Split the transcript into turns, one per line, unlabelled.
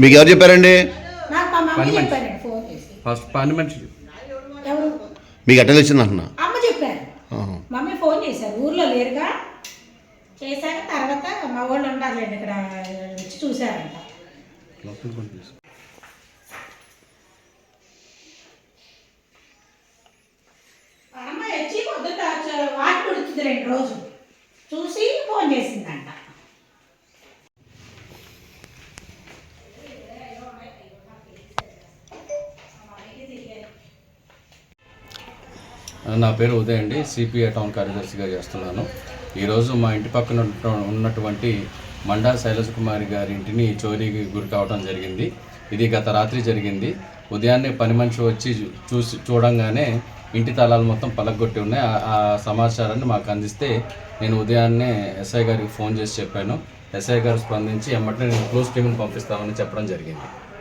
మీకు ఎవరు చెప్పారండి?
ఫస్ట్ పని మనిషి.
మీకు ఎట్లా వచ్చింది అంటున్నా.
అమ్మ చెప్పారు. మమ్మీ ఫోన్ చేశారు. ఊర్లో లేరుగా. చేశాక తర్వాత మా వాళ్ళు ఉండాలండి ఇక్కడ వచ్చి చూశారంట. అమ్మ వచ్చి పొద్దుట వాటి రెండు రోజు చూసి ఫోన్ చేసిందంట.
నా పేరు ఉదయ్ అండి సిపిఐ టౌన్ కార్యదర్శిగా చేస్తున్నాను. ఈరోజు మా ఇంటి పక్కన ఉన్నటువంటి మండా శైలజ కుమారి గారి ఇంటిని చోరీకి గురి కావడం జరిగింది. ఇది గత రాత్రి జరిగింది. ఉదయాన్నే పని మనిషి వచ్చి చూసి చూడంగానే ఇంటి తాళాలు మొత్తం పలగొట్టి ఉన్నాయి. ఆ- ఆ సమాచారాన్ని మాకు అందిస్తే నేను ఉదయాన్నే ఎస్ఐ గారికి ఫోన్ చేసి చెప్పాను. ఎస్ఐ గారు స్పందించి ఎమ్మటే నేను క్లోజ్ టీమ్ని పంపిస్తామని చెప్పడం జరిగింది.